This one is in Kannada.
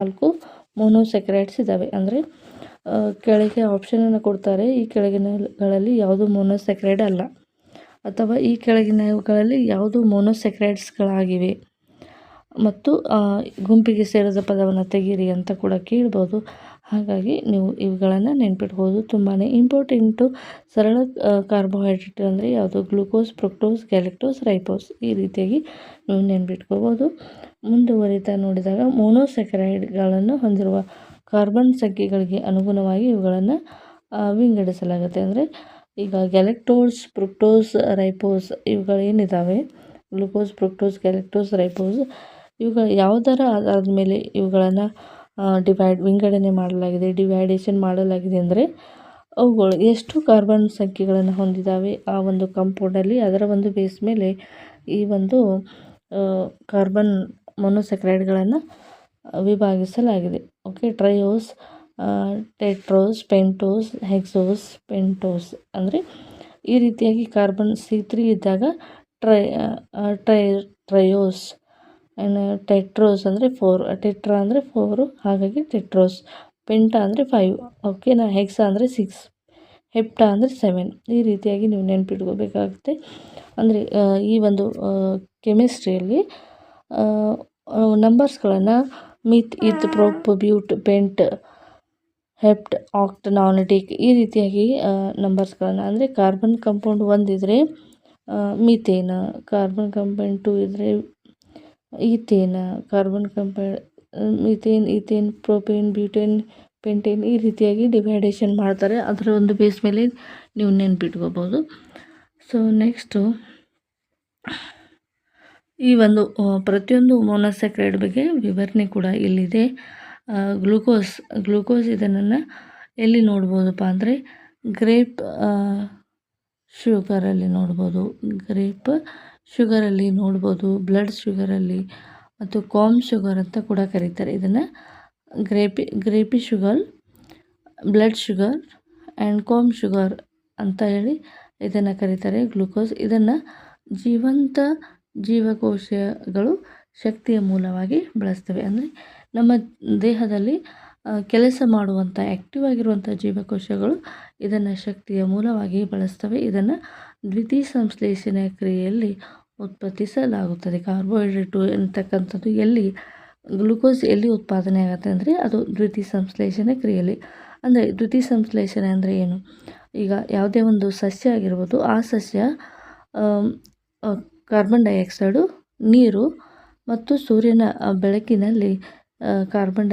ನಾಲ್ಕು ಮೊನೊಸ್ಯಾಕರೈಡ್ಸ್ ಇದ್ದಾವೆ ಅಂದರೆ ಕೆಳಗೆ ಆಪ್ಷನನ್ನು ಕೊಡ್ತಾರೆ. ಈ ಕೆಳಗಿನಗಳಲ್ಲಿ ಯಾವುದು ಮೊನೊಸ್ಯಾಕರೈಡ್ ಅಲ್ಲ. ಅಥವಾ ಈ ಕೆಳಗಿನವುಗಳಲ್ಲಿ ಯಾವುದು ಮೊನೊಸ್ಯಾಕರೈಡ್ಸ್ಗಳಾಗಿವೆ ಮತ್ತು ಗುಂಪಿಗೆ ಸೇರಿದ ಪದವನ್ನು ತೆಗೀರಿ ಅಂತ ಕೂಡ ಕೇಳ್ಬೋದು. ಹಾಗಾಗಿ ನೀವು ಇವುಗಳನ್ನು ನೆನ್ಪಿಟ್ಬೋದು. ತುಂಬಾ ಇಂಪಾರ್ಟೆಂಟು ಸರಳ ಕಾರ್ಬೋಹೈಡ್ರೇಟ್ ಅಂದರೆ ಯಾವುದು? ಗ್ಲೂಕೋಸ್ ಪ್ರೊಕ್ಟೋಸ್ ಗ್ಯಾಲೆಕ್ಟೋಸ್ ರೈಪೋಸ್ ಈ ರೀತಿಯಾಗಿ ನೀವು ನೆನ್ಪಿಟ್ಕೋಬೋದು. ಮುಂದುವರಿತಾ ನೋಡಿದಾಗ ಮೋನೋಸೆಕರೈಡ್ಗಳನ್ನು ಹೊಂದಿರುವ ಕಾರ್ಬನ್ ಸಂಖ್ಯೆಗಳಿಗೆ ಅನುಗುಣವಾಗಿ ಇವುಗಳನ್ನು ವಿಂಗಡಿಸಲಾಗುತ್ತೆ. ಅಂದರೆ ಈಗ ಗ್ಯಾಲೆಕ್ಟೋಸ್ ಪ್ರೊಕ್ಟೋಸ್ ರೈಪೋಸ್ ಇವುಗಳೇನಿದ್ದಾವೆ ಗ್ಲುಕೋಸ್ ಪ್ರೊಕ್ಟೋಸ್ ಗ್ಯಾಲೆಕ್ಟೋಸ್ ರೈಪೋಸ್ ಇವುಗಳು ಯಾವುದರ ಆಧಾರದ ಮೇಲೆ ಇವುಗಳನ್ನು ಡಿವೈಡ್ ವಿಂಗಡಣೆ ಮಾಡಲಾಗಿದೆ ಡಿವೈಡೇಷನ್ ಮಾಡಲಾಗಿದೆ ಅಂದರೆ ಅವುಗಳು ಎಷ್ಟು ಕಾರ್ಬನ್ ಸಂಖ್ಯೆಗಳನ್ನು ಹೊಂದಿದ್ದಾವೆ ಆ ಒಂದು ಕಂಪೌಂಡಲ್ಲಿ ಅದರ ಒಂದು ಬೇಸ್ ಮೇಲೆ ಈ ಒಂದು ಕಾರ್ಬನ್ ಮೊನೊಸೆಕ್ರೈಡ್ಗಳನ್ನು ವಿಭಾಗಿಸಲಾಗಿದೆ. Okay triose tetrose pentose hexose pentose ಅಂದರೆ ಈ ರೀತಿಯಾಗಿ ಕಾರ್ಬನ್ ಸಿ ತ್ರೀ ಇದ್ದಾಗ tri tri triose and tetrose ಅಂದರೆ ಫೋರ್ ಟೆಟ್ರಾ ಅಂದರೆ ಫೋರು ಹಾಗಾಗಿ ಟೆಟ್ರೋಸ್ ಪೆಂಟ ಅಂದರೆ ಫೈವ್ ಓಕೆನಾ ಹೆಕ್ಸಾ ಅಂದರೆ ಸಿಕ್ಸ್ ಹೆಪ್ಟಾ ಅಂದರೆ ಸೆವೆನ್ ಈ ರೀತಿಯಾಗಿ ನೀವು ನೆನಪಿಟ್ಕೋಬೇಕಾಗುತ್ತೆ. ಅಂದರೆ ಈ ಒಂದು ಕೆಮಿಸ್ಟ್ರಿಯಲ್ಲಿ ನಂಬರ್ಸ್ಗಳನ್ನು ಮಿತ್ ಇತ್ ಪ್ರೊಪ್ ಬ್ಯೂಟ್ ಪೆಂಟ್ ಹೆಪ್ಟ್ ಆಕ್ಟ್ ನಾನಟಿಕ್ ಈ ರೀತಿಯಾಗಿ ನಂಬರ್ಸ್ಗಳನ್ನು ಅಂದರೆ ಕಾರ್ಬನ್ ಕಂಪೌಂಡ್ ಒಂದಿದ್ರೆ ಮಿಥೇನ ಕಾರ್ಬನ್ ಕಂಪೌಂಡ್ ಟು ಇದ್ದರೆ ethane, carbon compound methane ethane, propane, butane, pentane ಈ ರೀತಿಯಾಗಿ ಡಿವೈಡೇಷನ್ ಮಾಡ್ತಾರೆ. ಅದರ ಒಂದು ಬೇಸ್ ಮೇಲೆ ನೀವು ನೆನ್ಪಿಟ್ಕೋಬೋದು. ಸೊ ನೆಕ್ಸ್ಟು ಈ ಒಂದು ಪ್ರತಿಯೊಂದು ಮೊನೊಸ್ಯಾಕ್ರೈಡ್ ಬಗ್ಗೆ ವಿವರಣೆ ಕೂಡ ಇಲ್ಲಿದೆ. ಗ್ಲೂಕೋಸ್ ಗ್ಲೂಕೋಸ್ ಇದನ್ನು ಎಲ್ಲಿ ನೋಡ್ಬೋದಪ್ಪ ಅಂದರೆ ಗ್ರೇಪ್ ಶುಗರಲ್ಲಿ ನೋಡ್ಬೋದು. ಗ್ರೇಪ್ ಶುಗರಲ್ಲಿ ನೋಡ್ಬೋದು ಬ್ಲಡ್ ಶುಗರಲ್ಲಿ ಮತ್ತು ಕಾಮ್ ಶುಗರ್ ಅಂತ ಕೂಡ ಕರೀತಾರೆ. ಇದನ್ನು grape grape sugar blood sugar and com sugar ಅಂತ ಹೇಳಿ ಇದನ್ನು ಕರೀತಾರೆ ಗ್ಲುಕೋಸ್ ಇದನ್ನು ಜೀವಂತ ಜೀವಕೋಶಗಳು ಶಕ್ತಿಯ ಮೂಲವಾಗಿ ಬಳಸ್ತವೆ. ಅಂದರೆ ನಮ್ಮ ದೇಹದಲ್ಲಿ ಕೆಲಸ ಮಾಡುವಂಥ ಆ್ಯಕ್ಟಿವ್ ಆಗಿರುವಂಥ ಜೀವಕೋಶಗಳು ಇದನ್ನು ಶಕ್ತಿಯ ಮೂಲವಾಗಿ ಬಳಸ್ತವೆ. ಇದನ್ನು ದ್ವಿತೀಯ ಸಂಶ್ಲೇಷಣೆ ಕ್ರಿಯೆಯಲ್ಲಿ ಉತ್ಪತ್ತಿಸಲಾಗುತ್ತದೆ. ಕಾರ್ಬೋಹೈಡ್ರೇಟು ಎಂತಕ್ಕಂಥದ್ದು? ಎಲ್ಲಿ ಗ್ಲುಕೋಸ್ ಎಲ್ಲಿ ಉತ್ಪಾದನೆ ಆಗುತ್ತೆ ಅಂದರೆ ಅದು ದ್ವಿತೀಯ ಸಂಶ್ಲೇಷಣೆ ಕ್ರಿಯೆಯಲ್ಲಿ. ಅಂದರೆ ದ್ವಿತೀಯ ಸಂಶ್ಲೇಷಣೆ ಅಂದರೆ ಏನು? ಈಗ ಯಾವುದೇ ಒಂದು ಸಸ್ಯ ಆಗಿರ್ಬೋದು, ಆ ಸಸ್ಯ ಕಾರ್ಬನ್ ಡೈಆಕ್ಸೈಡು ನೀರು ಮತ್ತು ಸೂರ್ಯನ ಬೆಳಕಿನಲ್ಲಿ ಕಾರ್ಬನ್ ಡೈ